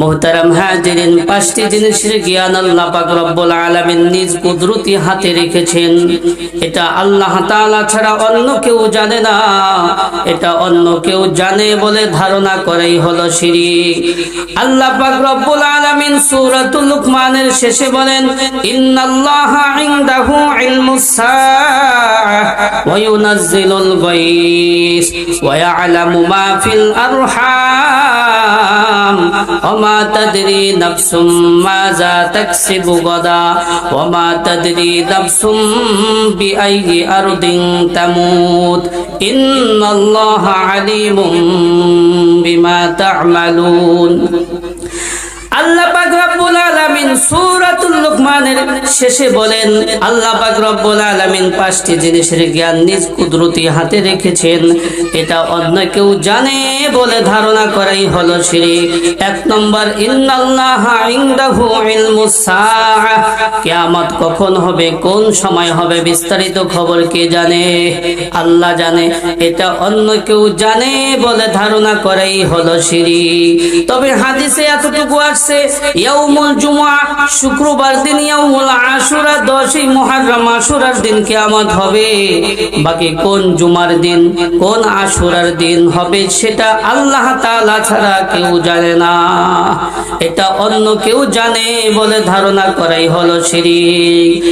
মোহতারাম হাজিরিন, পাঁচটি জিনিসের জ্ঞান আল্লাহ পাক রব্বুল আলামিন নিজ কুদরতি হাতে রেখেছেন। এটা আল্লাহ তাআলা ছাড়া অন্য কেউ জানে না। এটা অন্য কেউ জানে বলে ধারণা করাই হলো শিরিক। আল্লাহ পাক রব্বুল আলামিন সূরাতুল লুকমানের শেষে বলেন, ইন্নাল্লাহা ইনদাহু ইলমুস সাআহ ওয়া ইউনাজ্জিলুল গায়স ওয়া ইয়ালামু মা ফিল আরহাম। وما تدري نفس ماذا تكسب غدا وما تدري نفس بأي أرض تموت إن الله عليم بما تعملون আল্লাহ পাক রব্বুল আলামিন শেষে বলেন, আল্লাহ পাক রব্বুল আলামিন পাঁচটি জিনিসের জ্ঞান নিজ কুদরতি হাতে রেখেছেন। এটা অন্য কেউ জানে বলে ধারণা করাই হলো এক নম্বর ইলমুস কিয়ামত কখন হবে, কোন সময় হবে, বিস্তারিত খবর কে জানে? আল্লাহ জানে। এটা অন্য কেউ জানে বলে ধারণা করাই হলো শিরিক। তবে হাদিসে এতটুকু আসছে, ইয়াউমুল জুমআ শুক্রবার দিন ইয়াউমুল আশুরা, দশই মুহররম আশুরার দিন কিয়ামত হবে। বাকি কোন জুমার দিন, কোন আশুরার দিন হবে সেটা আল্লাহ তাআলা ছাড়া কেউ জানে না। এটা অন্য কেউ জানে বলে ধারণা করাই হলো শিরিক।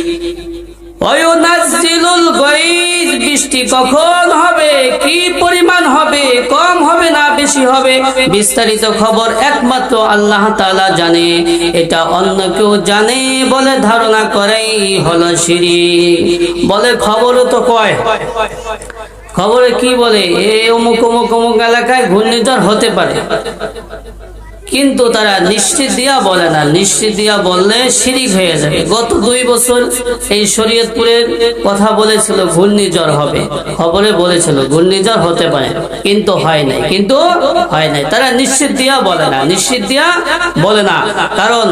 অয়ুনাজ্জিলুল গায়জ বৃষ্টি কখন হবে? কি পরিমাণ হবে? কম হবে না বেশি হবে? বিস্তারিত খবর একমাত্র আল্লাহ তাআলা জানে। এটা অন্য কেউ জানে বলে ধারণা করেই হলো শিরিক। বলে খবরও তো কয়। খবরে কি বলে? এ অমুক অমুক অমুক এলাকায় ঘূর্ণিঝড় হতে পারে। কিন্তু তারা নিশ্চিত দিয়া বলে না। নিশ্চিত দিয়া বললে শিরিক হয়ে যাবে। গত দুই বছর এই শরীয়তপুরের কথা বলেছিল, ঘূর্ণিঝড় হবে। খবরে বলেছিল, ঘূর্ণিঝড় হতে পারে, কিন্তু হয় নাই। কিন্তু হয় নাই। তারা নিশ্চিত দিয়া বলে না। নিশ্চিত দিয়া বলে না। কারণ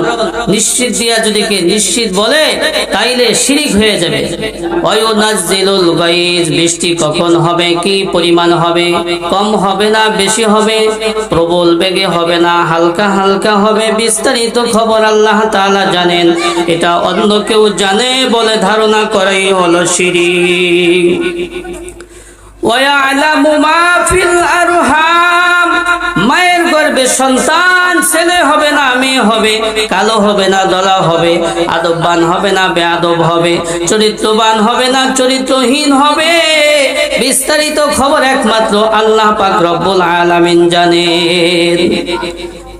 নিশ্চিত দিয়া যদি কে নিশ্চিত বলে, তাইলে শিরিক হয়ে যাবে। বৃষ্টি কখন হবে, কি পরিমাণ হবে, কম হবে না, বেশি হবে, প্রবল বেগে হবে না, হালকা হালকা হালকা হবে, বিস্তারিত খবর আল্লাহ তালা জানেন। এটা অন্য কেউ জানে বলে ধারণা করাই হলো সিঁড়ি। মায়ের গর্বে সন্তান, ছেলে হবে না, মেয়ে হবে, কালো হবে না দলা হবে, আদববান হবে না, বেআদব হবে, চরিত্রবান হবে না, চরিত্রহীন হবে। বিস্তারিত খবর একমাত্র আল্লাহ পাক রব্বুল আলামিন জানেন।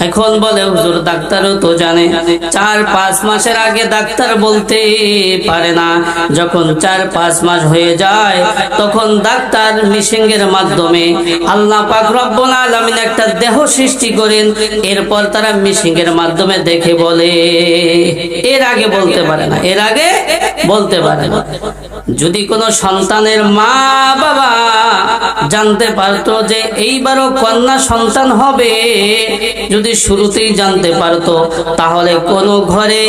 এখন বলে হুজুর, ডাক্তারও তো জানে। চার পাঁচ মাসের আগে ডাক্তার বলতে পারে না। যখন চার পাঁচ মাস হয়ে যায়, তখন ডাক্তার মিশিংয়ের মাধ্যমে আল্লাহ পাক রব্বুল আলামিন একটা দেহ সৃষ্টি করেন। এরপর তারা মিশিংয়ের মাধ্যমে দেখে বলে, এর আগে বলতে পারে না, এর আগে বলতে পারে না। যদি কোনো সন্তানের মা বাবা জানতে পারতো যে এইবারও কন্যা সন্তান হবে, যদি শুরুতেই জানতে পারতো, তাহলে কোন ঘরে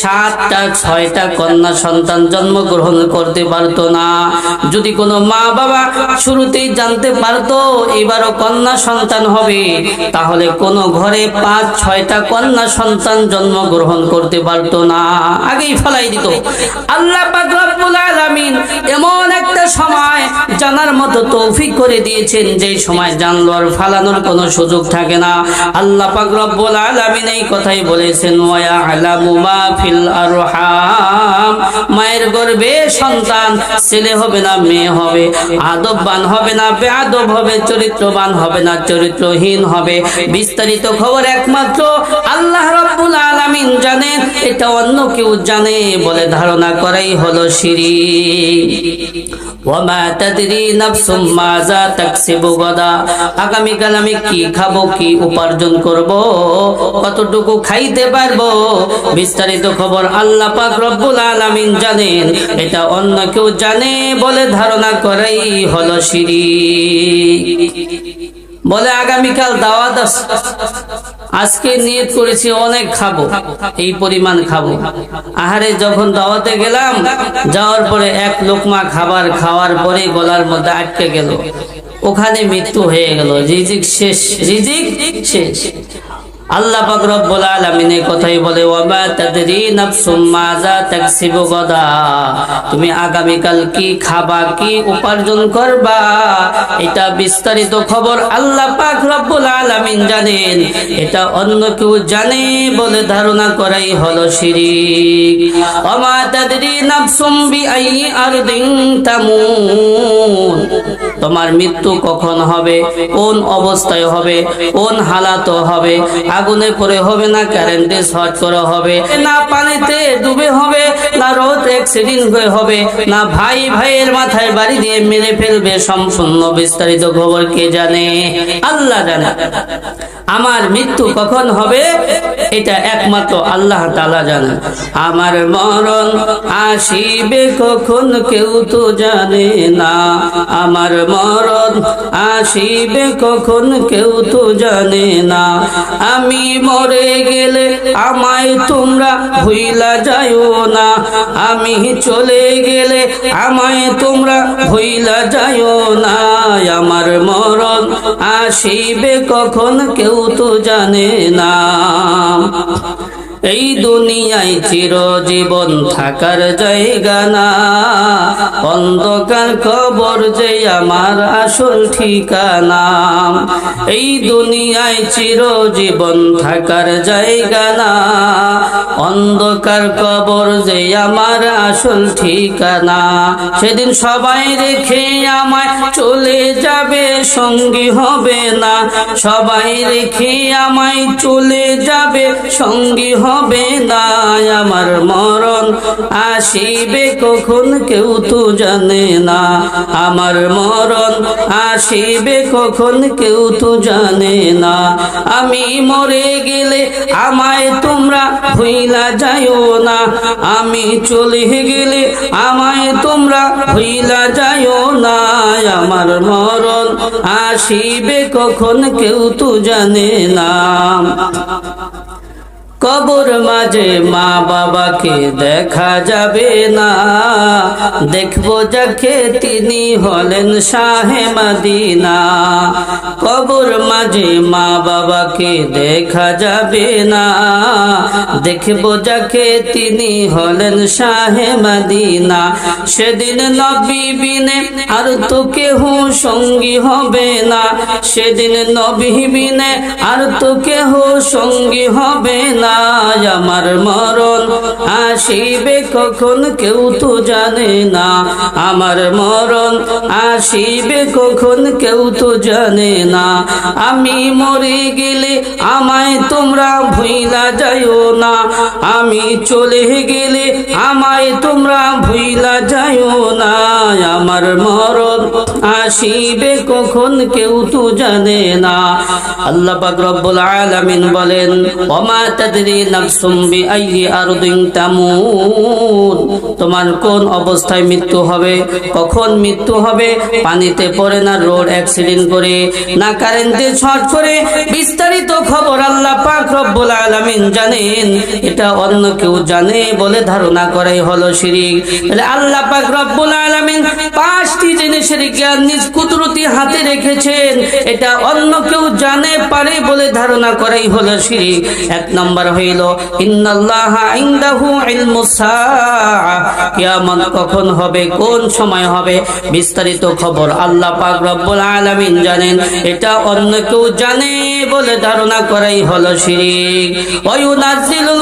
সাতটা, ছয়টা কন্যা সন্তান জন্মগ্রহণ করতে পারতো না। যদি কোনো মা বাবা শুরুতেই জানতে পারতো এবারও কন্যা সন্তান হবে, তাহলে কোন ঘরে পাঁচ, ছয়টা কন্যা সন্তান জন্মগ্রহণ করতে পারতো না। আগেই ফেলাই দিত। আল্লাহ পাক এমন একটা সময় জানার মতো তৌফিক করে দিয়েছেন, যে সময় জানলো আর ফালানোর কোনো সুযোগ থাকে না। আল্লাহ পাক রব্বুল আলামিন এই কথাই বলেছেন, ওয়া আলামু মা ফিল আরহাম। মায়ের গর্ভে সন্তান, ছেলে হবে না, মেয়ে হবে। আদববান হবে না, বেআদব হবে, চরিত্রবান হবে না, চরিত্রহীন হবে। বিস্তারিত খবর একমাত্র আল্লাহ রব্বুল আলামিন জানেন, এটা অন্য কেউ জানে বলে ধারণা করাই হলো শিরিক ওয়ামা তাদরি তাকসিবু গাদা। আগামীকাল আমি কি খাব, কি উপার্জন করব, কতটুকু খাইতে পারব? বিস্তারিত খবর আল্লাহ পাক রব্বুল আলামিন জানেন। এটা অন্য কেউ জানে বলে ধারণা করাই হলো শিরিক। বলে আগামীকাল দাওয়াত আছে। আজকে নিয়ত করেছি অনেক খাব, এই পরিমাণ খাব। আহারে যখন দাওয়াতে গেলাম, যাওয়ার পরে এক লোকমা খাবার খাওয়ার পরে গলার মধ্যে আটকে গেল। ওখানে মৃত্যু হয়ে গেল। রিজিক শেষ রিজিক শেষ। আল্লাহ পাক রব্বুল আলামিন এই কথাই বলে, ওয়ামা তাদরি নাফসুম মাজা তাকসিবু গাদা। তুমি আগামী কাল কি খাবা, কি উপার্জন করবা, এটা বিস্তারিত খবর আল্লাহ পাক রব্বুল আলামিন জানেন। এটা অন্য কেউ জানে বলে ধারণা করাই হলো শিরিক। ওয়ামা তাদরি নাফসুম বিআই আরদিন তামুন তোমার মৃত্যু কখন হবে? কোন অবস্থায় হবে? কোন হালাত হবে? আগুনে পড়ে হবে না কারেন্টে শর্ট করে হবে? না পানিতে ডুবে হবে, না রোড অ্যাক্সিডেন্ট হয়ে হবে, না ভাই ভাইয়ের মাথায় বাড়ি দিয়ে মেরে ফেলবে সম্পূর্ণ বিস্তারিত খবর কে জানে? আল্লাহ জানে। আমার মৃত্যু কখন হবে? এটা একমাত্র আল্লাহ তালা জানে। আমার মরণ আসিবে কখন কেউ তো জানে না। আমার মরণ আসিবে কখন কেউ তো জানে না। আমি মরে গেলে আমায় তোমরা ভুইলা যাইও না। আমি চলে গেলে আমায় তোমরা ভুইলা যাইও না। আমার মরণ আসিবে কখন কেউ তো জানে না। um. এই দুনিয়ায় চিরজীবন থাকার জায়গা না। অন্ধকার খবর যে আমার আসল ঠিকানা। এই দুনিয়ায় চিরজীবন থাকার জায়গা না। অন্ধকার কবর যে আমার আসল ঠিকানা। সেদিন সবাই রেখে আমায় চলে যাবে, সঙ্গী হবে না। সবাই রেখে আমায় চলে যাবে, সঙ্গী হবে না আমার মরণ। আসিবে কখন কেউ তো জানে না। আমার মরণ আসিবে কখন কেউ তো জানে না। আমি মরে গেলে আমায় তোমরা ভুইলা যাইও না। আমি চলে গেলে আমায় তোমরা ভুইলা যাইও না। আমার মরণ আসিবে কখন কেউ তো জানে না। কবর মাঝে মা বাবাকে দেখা যাবে না। দেখব যাকে তিনি হলেন শাহে মাদিনা। কবর মাঝে মা বাবাকে দেখা যাবে না। দেখব যাকে তিনি হলেন শাহে মাদিনা। সেদিন নবী বিনে আর তো কেহ সঙ্গী হবে না। সেদিন নবী বিনে আর তো কেহ সঙ্গী হবে না। আমার মরণ। আসিবে কখন কেউ তো জানে না। আমার মরণ আসিবে কখন কেউ তো জানে না। আমি মরে গেলে আমায় তোমরা ভুইলা যাইও না। আমি চলে গেলে আমায় তোমরা ভুইলা যাইও না। আমার মরণ আসিবে কখন কেউ তো জানে না। আল্লাহ পাক আলামিন বলেন, ওমা তোমার কোন অবস্থায় মৃত্যু হবে? কখন মৃত্যু হবে? পানিতে পড়ে না, রোড অ্যাক্সিডেন্ট করে না, কারেন্টে শর্ট করে? বিস্তারিত খবর আল্লাহ পাক রব্বুল আলামিন জানেন। এটা অন্য কেউ জানে বলে ধারণা করাই হলো শিরিক। তাহলে আল্লাহ পাক রব্বুল আলামিন পাঁচটি জিনিসের জ্ঞান নিজ কুদরতি হাতে রেখেছেন। এটা অন্য কেউ জানে, পারে বলে ধারণা করাই হলো শিরিক। এক নম্বর হইল কখন হবে, কোন সময় হবে, বিস্তারিত খবর আল্লাহ পাক রব্বুল আলামিন জানেন। এটা অন্য কেউ জানে বলে ধারণা করাই হলো শিরিক।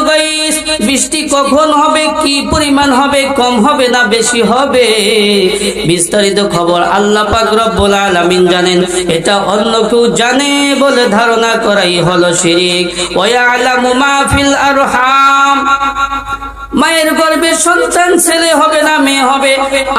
গাইস, বৃষ্টি কখন হবে, কি পরিমাণ হবে, কম হবে না বেশি হবে? বিস্তারিত খবর আল্লাহ পাক রব্বুল আলামিন জানেন। এটা অন্য কেউ জানে বলে ধারণা করাই হলো শিরিক। ওয়ালামু মা ফিল আরহাম মায়ের গর্ভে সন্তান ছেলে হবে না, মেয়ে হবে।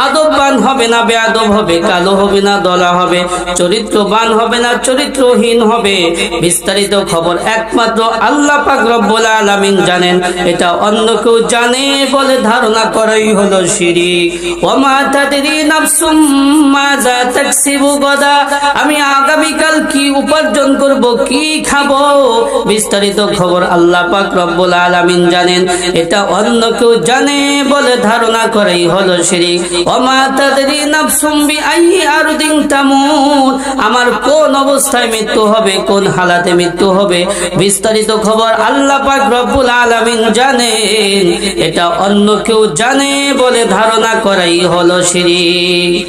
আদববান হবে না, বেআদব হবে, কালো হবে না, দলা হবে। চরিত্রবান হবে না, চরিত্রহীন হবে। বিস্তারিত খবর একমাত্র আল্লাহ পাক রব্বুল আলামিন জানেন। এটা অন্য কেউ জানে বলে ধারণা করাই হলো শিরিক। ওমা তাদরি নাফসুম মাজা তাকসিবু গদা। আমি আগামীকাল কি উপার্জন করব, কি খাব? বিস্তারিত খবর আল্লাহ পাক রব্বুল আলামিন জানেন। এটা অন্য কেউ জানে বলে ধারণা করাই হলো শিরিক। ওমা তাদরি নাফসুম আর আরদিন তামুত। আমার কোন অবস্থায় মৃত্যু হবে, কোন হালাতে মৃত্যু হবে, বিস্তারিত খবর আল্লাহ পাক রব্বুল আলামিন জানেন। এটা অন্য কেউ জানে বলে ধারণা করাই হলো শিরিক।